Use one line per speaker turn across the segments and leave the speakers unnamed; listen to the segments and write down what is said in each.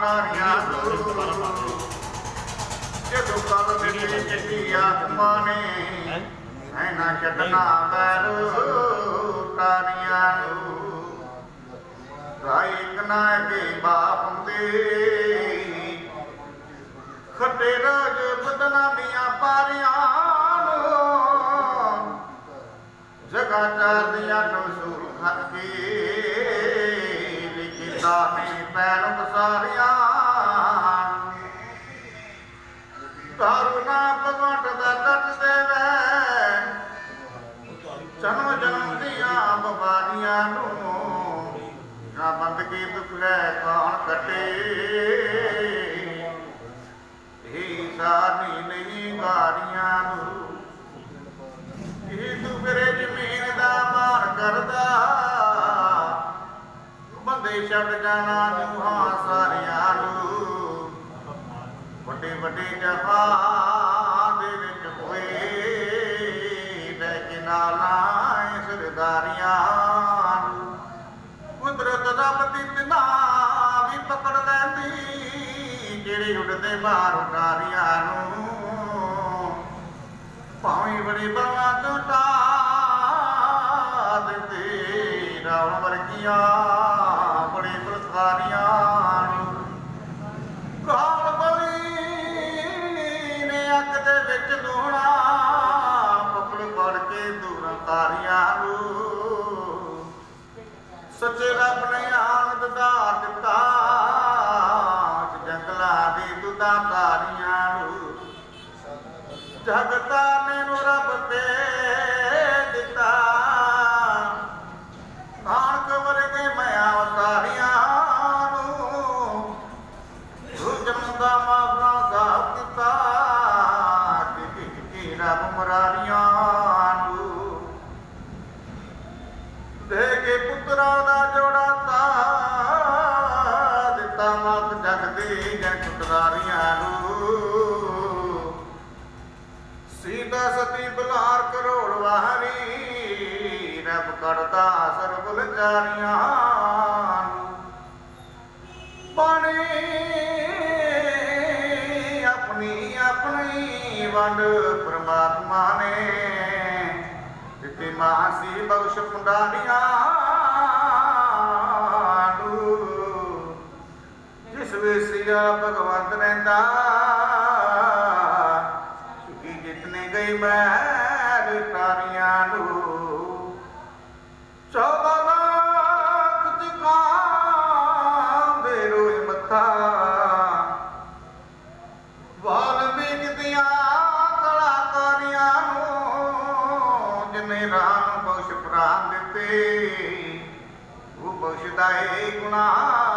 ਨਾਰੀਆਂ ਨੂੰ। ਜਦੋਂ ਕਲ ਮਿਲੀ ਚਿੱਟੀ ਆਤਮਾ ਨੇ, ਐਨਾ ਛੱਡਣਾ ਬੈਰ ਤਾਰੀਆਂ ਨੂੰ। ਰਾਇਕ ਨਾ ਕੇ ਬਾਪ ਦੇ ਕਰੁਣਾ ਭਗਵੰਤ ਦਾ ਕੱਟ ਦੇਵੇ। ਜਨਮ ਜਨਮ ਦੀਆਂ ਬਿਮਾਰੀਆਂ ਨੂੰ ਨਾ ਬੰਦਗੀ ਦੁੱਖ ਲੈ ਕੌਣ ਕੱਟੇ। ਇਹ ਸਾਰੀ ਨਹੀਂ ਗਾਰੀਆਂ ਨੂੰ। ਇਹ ਤੂੰ ਮੇਰੇ ਜ਼ਮੀਨ ਦਾ ਮਾਰ ਕਰਦਾ। ਬੰਦੇ ਛੱਡ ਜਾਣਾ ਤੂੰ ਹਾਂ ਵੱਡੇ ਵੱਡੇ ਜਹਾਨ ਦੇ ਵਿੱਚ ਹੋਏ। ਲੈ ਕੇ ਨਾਲਾਂ ਸਰਦਾਰੀਆਂ ਨੂੰ। ਕੁਦਰਤ ਦਾ ਦੀ ਤਿਨਾ ਵੀ ਪਕੜ ਲੈਂਦੀ, ਜਿਹੜੇ ਉੱਡਦੇ ਬਾਹਰ ਉਡਾਰੀਆਂ ਨੂੰ। ਭਾਵੇਂ ਬੜੇ ਬਵਾ ਤੋਂ ਤਾ ਦਿੰਦੇ ਰਾਵਣ ਵਰਗੀਆਂ ਸੱਚੇ ਰੱਬ ਨੇ ਆਨੰਦ ਦਾ ਦਿੱਤਾ। ਜੰਗਲਾਂ ਦੀ ਦੁਦਾ ਤਾਰੀਆਂ ਨੂੰ। ਜਗਤਾ ਨੇ ਨੂੰ ਰੱਬ ਤੇ ਮਾਤ ਜਗ ਦੇ ਸੀਤਾ ਸਤੀ ਬਲਾਰ ਕਰੋੜ ਵਾਹਰੀ ਰੱਬ ਕਰਦਾ ਸਰਬਲ ਚਾਰੀਆਂ ਪਾਣੀ ਆਪਣੀ ਆਪਣੀ ਵੰਡ ਪ੍ਰਮਾਤਮਾ ਨੇ ਦਿੱਤੀ ਮਾਸੀ ਬਖਸ਼ ਪੁੰਡਾਰੀਆਂ ਜਿਸ ਵਿਸਿਆ ਭਗਵੰਤ ਰਹਿੰਦਾ ਸੁਖੀ ਜਿਤਨੇ ਗਈ ਮੈਂ ਤਾਰੀਆਂ ਨੂੰ। ਚੌਦਾਂ ਲੱਖ ਦੁਕਾਨ ਦੇ ਰੋਜ਼ ਮੱਥਾ। ਵਾਲਮੀਕ ਦੀਆਂ ਕਲਾਕਾਰੀਆਂ ਨੂੰ ਜਿਨੇ ਰਾਮ ਬਖਸ਼ ਪ੍ਰਾਨ ਦਿੱਤੇ, ਉਹ ਬਖਸ਼ਦਾ ਏ ਗੁਨਾਹਗਾਰੀਆਂ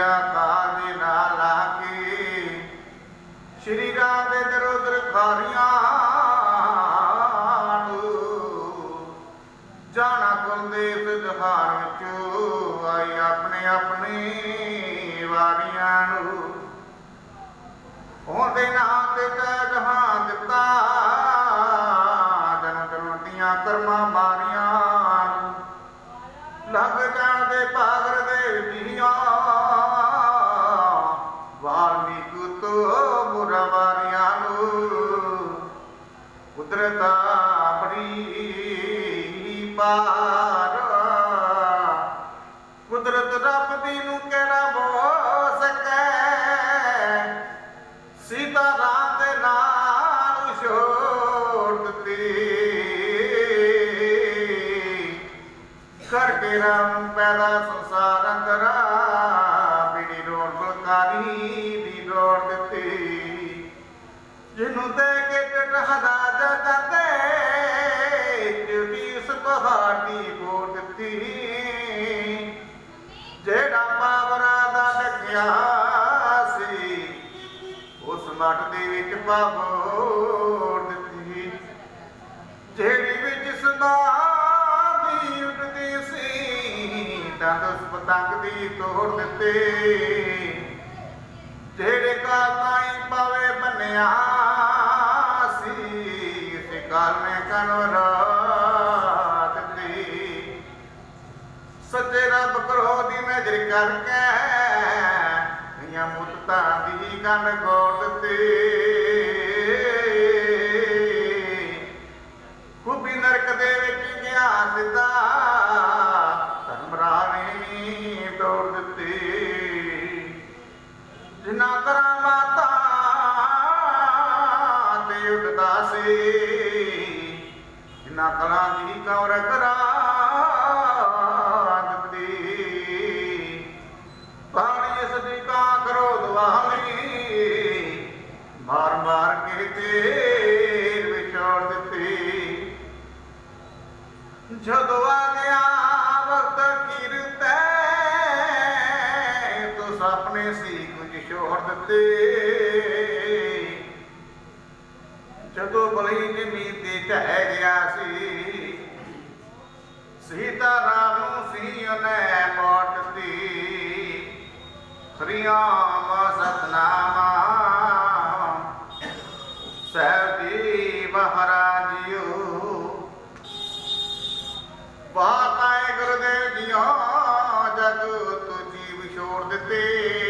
ਉਹਨੇ ਦੇ ਨਾਲ ਲਾ ਕੇ ਸ਼੍ਰੀ ਰਾਮ ਦੇ ਦਰੋ ਦਰ ਖਾਰੀਆਂ ਜਾਣਾ ਕੁਲਦੀਪ ਜਹਾਨ ਵਿੱਚ। ਆਈ ਆਪਣੇ ਆਪਣੇ ਵਾਰੀਆਂ ਨੂੰ। ਉਹਦੇ ਨਾਂ ਤੇ ਕੁਦਰਤ ਆਪਣੀ ਪਾਰ। ਕੁਦਰਤ ਰੱਬ ਦੀ ਨੂੰ ਕਿਹੜਾ ਬੋ ਸਕੇ? ਸੀਤਾ ਰਾਮ ਦੇ ਨਾਲ ਛੋੜ ਦਿੱਤੀ। ਕਰਕੇ ਰਾਮ ਪੈਦਾ ਸੰਸਾਰ ਅੰਦਰ ਬਿੜੀ ਰੋੜ ਬਲਕਾਰੀ ਦੀ ਰੋੜ ਦਿੱਤੀ। ਜਿਹਨੂੰ ਦੇ ਕੇ ਟਟਹਦਾ ਜੁਦੀ ਉਸ ਪਹਾੜ ਦੀ ਫੋੜ ਦਿੱਤੀ। ਜਿਹੜਾ ਪਾਵਰਾਂ ਦਾ ਡੱਕਿਆ ਸੀ, ਉਸ ਮੱਟ ਦੇ ਵਿੱਚ ਪਾਵੋੜ ਦਿੱਤੀ। ਜਿਹੜੀ ਵਿੱਚ ਜਿਸ ਦੀ ਉੱਡਦੀ ਸੀ, ਦੰਦ ਉਸ ਪਤੰਗ ਦੀ ਤੋੜ ਦਿੱਤੇ। ਜਿਹੜੇ ਕਾਲ ਤਾਈ ਪਾਵੇ ਬੰਨਿਆ ਸੀ ਇਸੇ ਕਾਲ ਨੇ ਦੀ। ਦਿੱਤੀ ਸੱਚੇ ਰੱਬ ਕਰੋਧੀ ਨਜ਼ਰ ਕਰਕੇ ਨੀਆਂ ਮੁੱਤਾਂ ਦੀ ਕੰਨ ਗੋੜ ਦਿੱਤੀ ਖੂਬੀ ਨਰਕ ਦੇ ਵਿੱਚ ਗਿਆ ਸਿੱਧਾ ਧਰਮਰਾ ਨੇ ਤੋੜ ਦਿੱਤੀ। ਜਿਨਾ ਕਰਾਂ ਮਾਤਾ ਤੇ ਉੱਡਦਾ ਸੀ। ਜਿਨਾ ਦੀ ਕਵਰ ਕਰਾ ਦਿੱਤੀ ਪਾਣੀ ਇਸ ਦੀ ਕਾ ਕਰੋ ਦੁਆਵੀ ਮਾਰ ਮਾਰ ਕੇ ਤੇਰ ਵਿਛੋੜ ਦਿੱਤੀ। ਜਦੋਂ ਆ ਗਿਆ ਵਕਤ ਕਿਰਤੈ ਤੋ ਆਪਣੇ ਸੀ ਕੁਝ ਛੋੜ ਦਿੱਤੇ। ਜਦੋਂ ਬਲੀ ਜਮੀ ਤੇ ਢਹਿ ਗਿਆ ਸੀ, ਸੀਤਾ ਰਾਮ ਨੂੰ ਸੀ ਉਹਨੇ ਮੋਟ ਦਿੱਤੀ। ਸ੍ਰੀਆਮ ਸਤਨਾਮਾ ਸਹਿਬੀ ਮਹਾਰਾਜਿਓ ਬਾਤਾਏ ਗੁਰਦੇਵ ਜੀਓ, ਜਗ ਤੂੰ ਜੀਵ ਛੋੜ ਦਿੱਤੇ।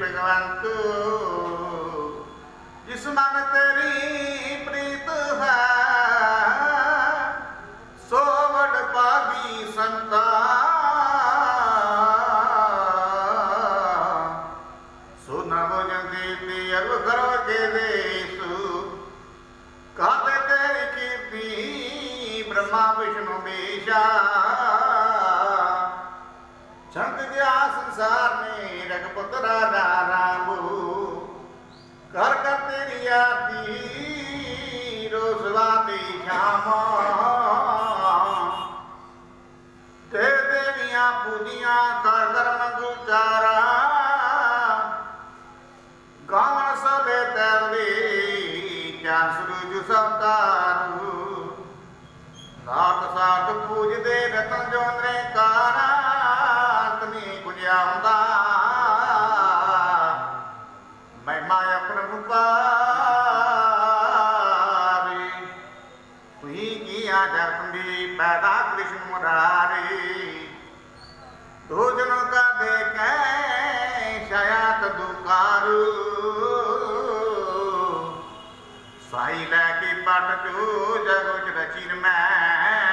ਭਗਵੰਤ ਜਿਸ ਮਨ ਤੇਰੀ ਪ੍ਰੀਤ ਹੈ, ਸੋ ਵਡ ਪਾਗੀ ਸੰਤਾ। ਸੋ ਨਵ ਜੰਦੇ ਤੇ ਅਰਵ ਕਰੋ ਕੇ ਦੇਸੂ। ਕਾਤੇ ਤੇਰੀ ਕੀਰਤੀ, ਬ੍ਰਹਮਾ, ਵਿਸ਼ਨੂੰ, ਮੇਸ਼ਾ। ਚੰਦ ਗਿਆ ਸੰਸਾਰ ਨੇ ਰਗਪਤ ਰਾਜਾ ਰਾਮੂ। ਕਰ ਕਰ ਤੇਰੀ ਆਰਤੀ ਰੋਜ਼ਵਾ ਦੀ ਸ਼ਾਮਾ। ਤੇ ਦੇਵੀਆਂ ਪੂਜੀਆਂ ਕਰ ਧਰਮ ਗੁਚਾਰਾ ਗਾਵਣ ਸਭੇ ਤੈਰਵੇ ਚਾਨ ਸਰੂਜ ਸਵਤਾਰੂ ਨਾਟ ਸਾਟ ਪੂਜਦੇ ਰਤਨ ਜੋਨਰੇ ਕੀਆ ਜਰਤੰਦੀ ਪੈਦਾ ਕ੍ਰਿਸ਼ਨ ਮੁਰਾਰੇ? ਤੋ ਜਨ ਕਾ ਦੇਖੈ ਸ਼ਾਇਤ ਦੁਕਾਰੂ। ਸਾਈ ਲੈ ਕੇ ਪਟ ਚੋ, ਜਗ ਚ ਰਚਿਰ ਮੈਂ।